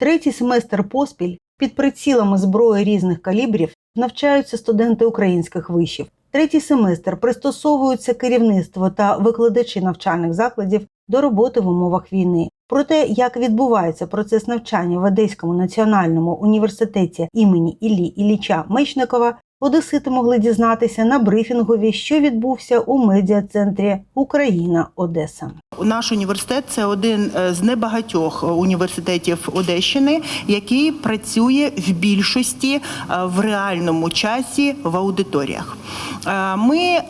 Третій семестр поспіль під прицілами зброї різних калібрів навчаються студенти українських вишів. Третій семестр пристосовуються керівництво та викладачі навчальних закладів до роботи в умовах війни. Про те, як відбувається процес навчання в Одеському національному університеті імені Іллі Ілліча Мечникова, одесити могли дізнатися на брифінгові, що відбувся у медіа-центрі Україна Одеса. Наш університет це один е, з небагатьох університетів Одещини, який працює в більшості е, в реальному часі в аудиторіях. Е, Ми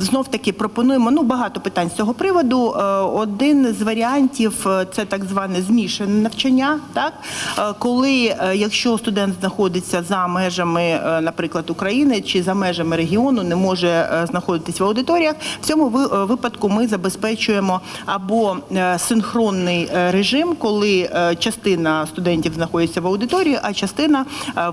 знов таки пропонуємо ну багато питань з цього приводу. Е, Один з варіантів е, це так зване змішане навчання. Так Е, коли е, якщо студент знаходиться за межами, е, наприклад, України чи за межами регіону, не може е, знаходитись в аудиторіях, в цьому е, випадку ми забезпечуємо або е, синхронний режим, коли частина студентів знаходиться в аудиторії, а частина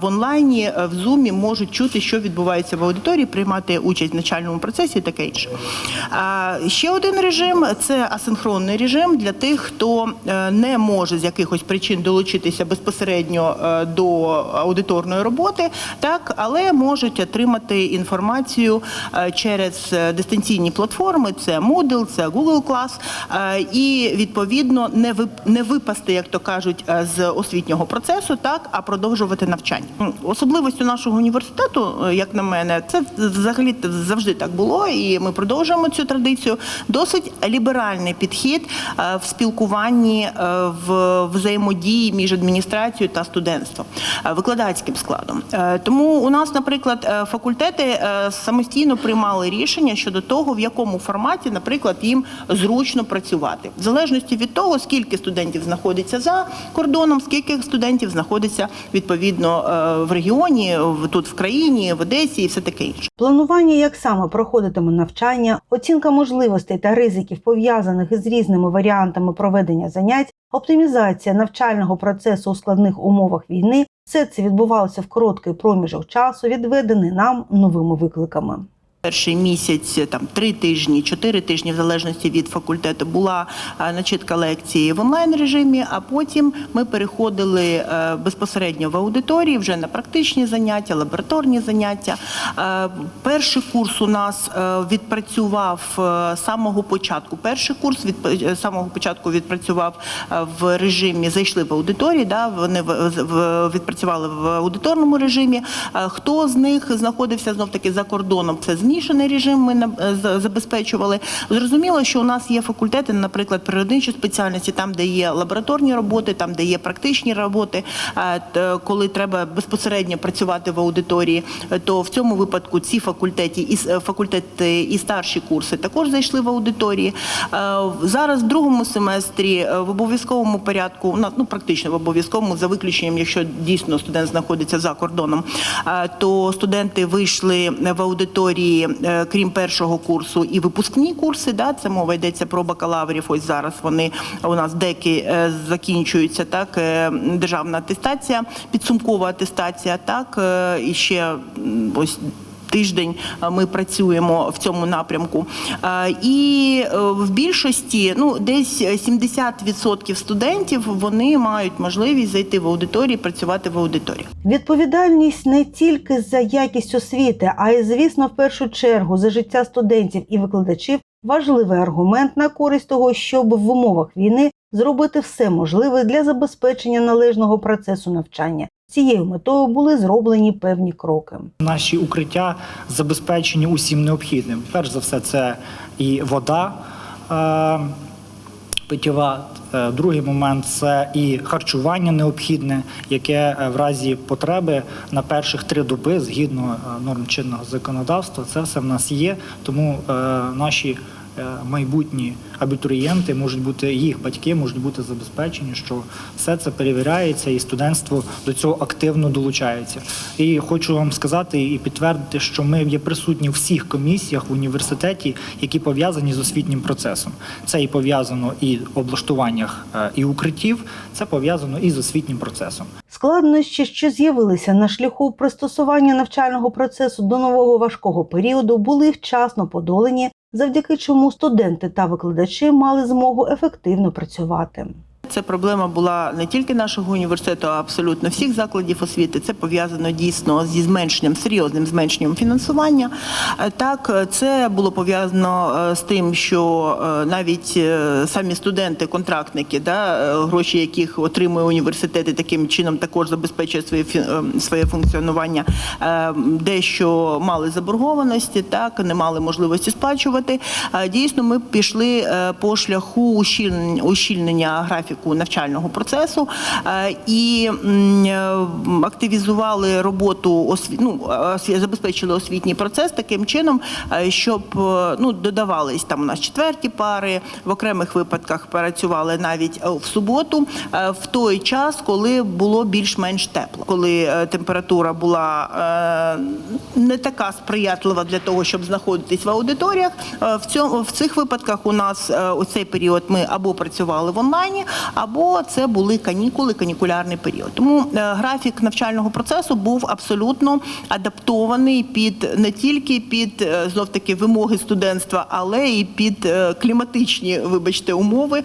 в онлайні в зумі можуть чути, що відбувається в аудиторії, приймати участь в навчальному процесі і таке інше. Ще один режим це асинхронний режим для тих, хто не може з якихось причин долучитися безпосередньо до аудиторної роботи, так але можуть отримати інформацію е, через е, дистанційні платформи. Це Moodle, це Google Class, е, і відповідно не не випасти, як то кажуть, з освітнього процесу, так а продовжувати навчання. М, Особливістю нашого університету, як на мене, це взагалі завжди так було, і ми продовжуємо цю традицію. Досить ліберальний підхід в спілкуванні, в взаємодії між адміністрацією та студентством, викладацьким складом. Тому у нас, наприклад, е, факультети е, самостійно приймали рішення щодо того, в якому форматі, наприклад, їм зручно працювати, в залежності від того, скільки студентів знаходиться за кордоном, скільки студентів знаходиться відповідно е, в регіоні, тут в країні, в Одесі і все таке інше. Планування, як саме проходитиме навчання, оцінка можливостей та ризиків, пов'язаних із різними варіантами проведення занять, оптимізація навчального процесу у складних умовах війни все це відбувалося в короткий проміжок часу, відведений нам новими викликами. Перший місяць, там три тижні, чотири тижні, в залежності від факультету, була е, начитка лекції в онлайн режимі. А потім ми переходили е, безпосередньо в аудиторії вже на практичні заняття, лабораторні заняття. Е, Перший курс у нас е, відпрацював е, з самого початку. Перший курс від е, самого початку відпрацював е, в режимі. Зайшли в аудиторії, да вони відпрацювали в аудиторному режимі. Е, Хто з них знаходився знов таки за кордоном? Це змішаний режим. Ми е, забезпечували. Зрозуміло, що у нас є факультети, наприклад, природничі спеціальності, там, де є лабораторні роботи, там, де є практичні роботи. Коли треба безпосередньо працювати в аудиторії, то в цьому випадку ці факультеті і е, факультети і старші курси також зайшли в аудиторії. Е, Зараз в другому семестрі в обов'язковому порядку, ну практично в обов'язковому, за виключенням, якщо дійсно студент знаходиться за кордоном, то студенти вийшли в аудиторії, е, крім першого курсу, і випускні курси. Да, це мова йдеться про бакалаврів. Ось зараз вони у нас деки е, закінчуються. Так, е, державна атестація, підсумкова атестація. Так, і ще ось. Тиждень е, ми працюємо в цьому напрямку, Е, і е, в більшості, ну десь 70% студентів вони мають можливість зайти в аудиторію, працювати в аудиторії. Відповідальність не тільки за якість освіти, а й, звісно, в першу чергу за життя студентів і викладачів важливий аргумент на користь того, щоб в умовах війни зробити все можливе для забезпечення належного процесу навчання. Цією метою були зроблені певні кроки. Наші укриття забезпечені усім необхідним. Перш за все, це і вода е, питєва. Е, Другий момент це і харчування необхідне, яке е, в разі потреби на перших три доби згідно норм чинного законодавства. Це все в нас є. Тому наші майбутні абітурієнти можуть бути їх батьки, можуть бути забезпечені, що все це перевіряється, і студентство до цього активно долучається. І хочу вам сказати і підтвердити, що ми є присутні в всіх комісіях в університеті, які пов'язані з освітнім процесом. Це і пов'язано і в облаштуваннях е, і укриттів, це пов'язано і з освітнім процесом. Складнощі, що з'явилися на шляху пристосування навчального процесу до нового важкого періоду, були вчасно подолані, завдяки чому студенти та викладачі мали змогу ефективно працювати. Це проблема була не тільки нашого університету, а абсолютно всіх закладів освіти. Це пов'язано дійсно зі зменшенням, серйозним зменшенням фінансування. Е, Так, е, це було пов'язано е, з тим, що навіть самі студенти, контрактники, да, гроші яких отримує університет, і таким чином також забезпечує своє е, своє функціонування, дещо мали заборгованості, так не мали можливості сплачувати. Дійсно, ми пішли по шляху ущільнення, ущільнення графіку навчального процесу е, і е, активізували роботу ну, забезпечили освітній процес таким чином, е, щоб ну, додавались там у нас четверті пари, в окремих випадках працювали навіть в суботу, в той час, коли було більш-менш тепло, коли температура була не така сприятлива для того, щоб знаходитись в аудиторіях. В цьому в цих випадках у нас у цей період ми або працювали в онлайні, або це були канікули, канікулярний період. Тому е, графік навчального процесу був абсолютно адаптований під не тільки під е, знов таки вимоги студентства, але і під е, кліматичні, вибачте, умови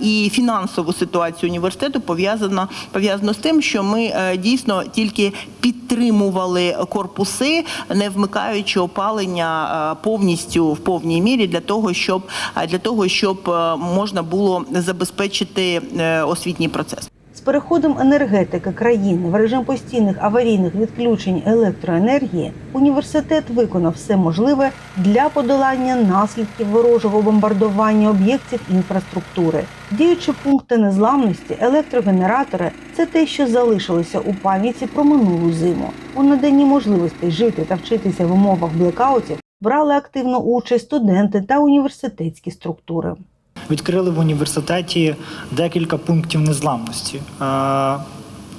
і фінансову ситуацію університету пов'язано пов'язано з тим, що ми дійсно тільки підтримували корпуси, не вмикаючи опалення повністю в повній мірі для того, щоб для того, щоб можна було забезпечити е, освітній процес. З переходом енергетики країни в режим постійних аварійних відключень електроенергії університет виконав все можливе для подолання наслідків ворожого бомбардування об'єктів інфраструктури. Діючі пункти незламності, електрогенератори це те, що залишилося у пам'яті про минулу зиму. У наданні можливостей жити та вчитися в умовах блекаутів брали активну участь студенти та університетські структури. Відкрили в університеті декілька пунктів незламності. Е,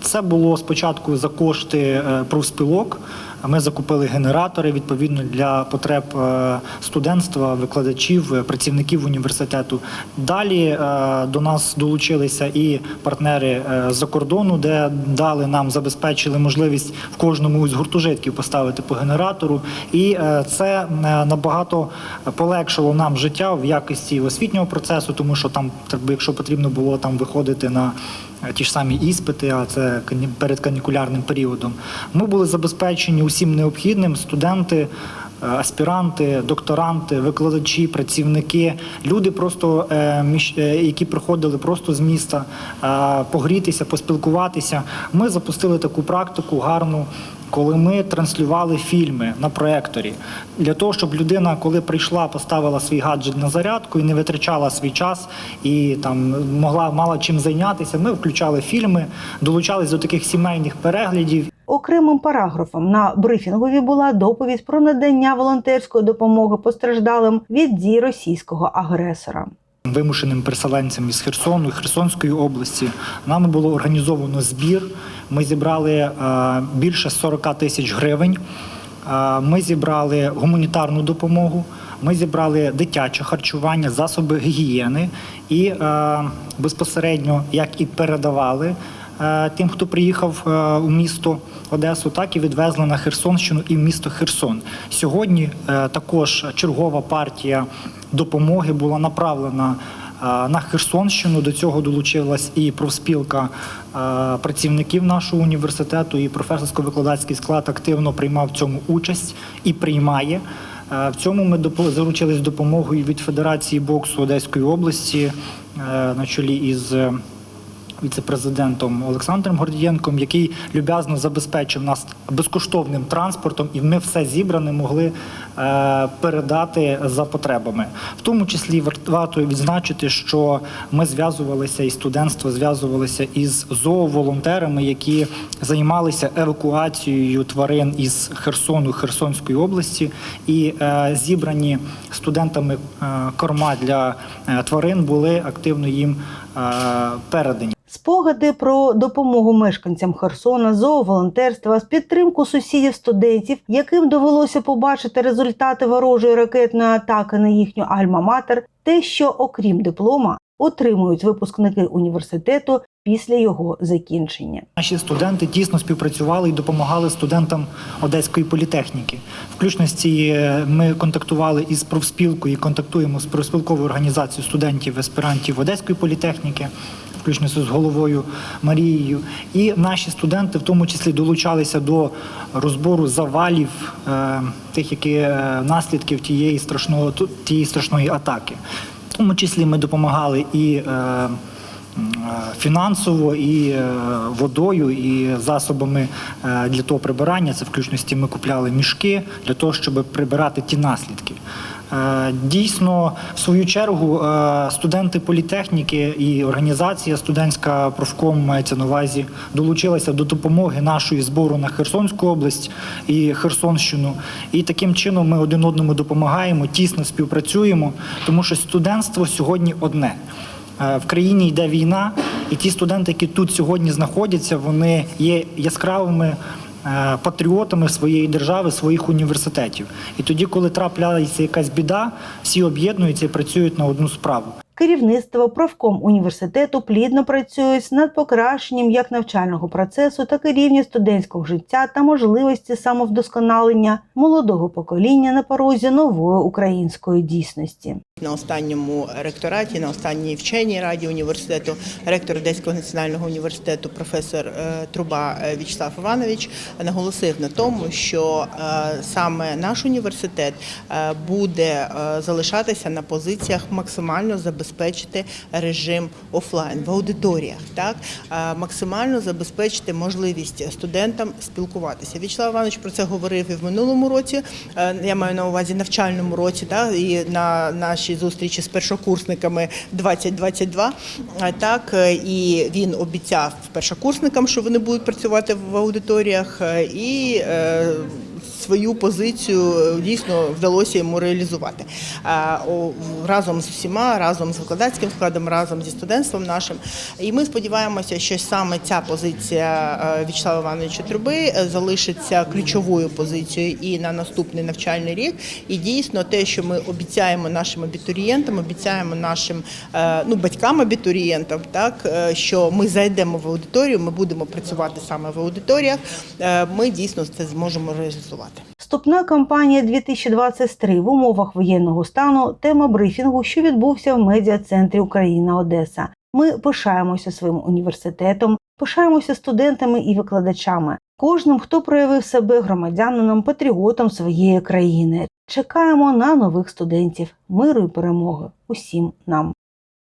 Це було спочатку за кошти е, профспілок. Ми закупили генератори відповідно для потреб е, студентства, викладачів, е, працівників університету. Далі е, до нас долучилися і партнери з-за кордону, де дали нам забезпечили можливість в кожному із гуртожитків поставити по генератору. І це набагато полегшило нам життя в якості освітнього процесу, тому що там, якщо потрібно було там виходити на ті ж самі іспити, а це перед канікулярним періодом. Ми були забезпечені усім необхідним студенти. е, Аспіранти, докторанти, викладачі, працівники, люди, просто е, е, які приходили просто з міста е, погрітися, поспілкуватися. Ми запустили таку практику гарну, коли ми транслювали фільми на проекторі для того, щоб людина, коли прийшла, поставила свій гаджет на зарядку і не витрачала свій час і там могла мала чим зайнятися. Ми включали фільми, долучались до таких сімейних переглядів. Окремим параграфом на брифінгові була доповідь про надання волонтерської допомоги постраждалим від дій російського агресора. Вимушеним переселенцям із Херсону Херсонської області нами було організовано збір. Ми зібрали е, більше 40 тисяч гривень. Е, Ми зібрали гуманітарну допомогу. Ми зібрали дитяче харчування, засоби гігієни і е, безпосередньо як і передавали е, тим, хто приїхав е, у місто Одесу, так і відвезли на Херсонщину і в місто Херсон. Сьогодні е, також чергова партія допомоги була направлена на Херсонщину. До цього долучилась і профспілка е, працівників нашого університету, і професорсько-викладацький склад активно приймав в цьому участь і приймає. Е, В цьому ми заручились допомогою від Федерації боксу Одеської області е, на чолі із е, віце-президентом Олександром Гордієнком, який люб'язно забезпечив нас безкоштовним транспортом, і ми все зібране могли е, передати за потребами. В тому числі варто відзначити, що ми зв'язувалися і студентство зв'язувалося із зооволонтерами, які займалися евакуацією тварин із Херсону, Херсонської області, і е, зібрані студентами е, корма для тварин були активно їм передані. Спогади про допомогу мешканцям Херсона, зооволонтерства підтримку сусідів студентів, яким довелося побачити результати ворожої ракетної атаки на їхню альма-матер, те, що окрім диплома отримують випускники університету після його закінчення. Наші студенти тісно співпрацювали і допомагали студентам Одеської політехніки. Включно з е, ми контактували із профспілкою і контактуємо з профспілковою організацією студентів аспірантів Одеської політехніки. включно з головою Марією. І наші студенти, в тому числі, долучалися до розбору завалів, е, тих, які е, наслідків тієї страшного тієї страшної атаки. В тому числі ми допомагали і е, е, фінансово, і е, водою, і засобами е, для того прибирання. Це включно з тим ми купляли мішки для того, щоб прибирати ті наслідки. Е, Дійсно, в свою чергу, е, студенти політехніки і організація студентська профком мається на увазі долучилася до допомоги нашої збору на Херсонську область і Херсонщину. І таким чином ми один одному допомагаємо, тісно співпрацюємо, тому що студентство сьогодні одне. Е, В країні йде війна, і ті студенти, які тут сьогодні знаходяться, вони є яскравими патріотами своєї держави, своїх університетів. І тоді, коли трапляється якась біда, всі об'єднуються і працюють на одну справу. Керівництво профком університету плідно працюють над покращенням як навчального процесу, так і рівня студентського життя та можливості самовдосконалення молодого покоління на порозі нової української дійсності. На останньому ректораті, на останній вченій раді університету, ректор Одеського національного університету, професор е, Труба е, В'ячеслав Іванович наголосив на тому, що е, саме наш університет буде залишатися на позиціях максимально забезпечити режим офлайн в аудиторіях, так максимально забезпечити можливість студентам спілкуватися. В'ячеслав Іванович про це говорив і в минулому році. е, Я маю на увазі навчальному році, так, і на нашій зустрічі з першокурсниками 2022. Е, Так, е, і він обіцяв першокурсникам, що вони будуть працювати в аудиторіях, і свою позицію е, дійсно вдалося йому реалізувати Е, разом з усіма, разом з викладацьким складом, разом зі студентством нашим. І ми сподіваємося, що саме ця позиція е, В'ячеслава Івановича Труби залишиться ключовою позицією і на наступний навчальний рік. І дійсно те, що ми обіцяємо нашим абітурієнтам, обіцяємо нашим ну, батькам абітурієнтам, так що ми зайдемо в аудиторію, ми будемо працювати саме в аудиторіях. Ми дійсно це зможемо реалізувати. Вступна кампанія 2023 в умовах воєнного стану тема брифінгу, що відбувся в медіа-центрі Україна Одеса. Ми пишаємося своїм університетом, пишаємося студентами і викладачами, кожним, хто проявив себе громадянином, патріотом своєї країни. Чекаємо на нових студентів, миру і перемоги усім нам.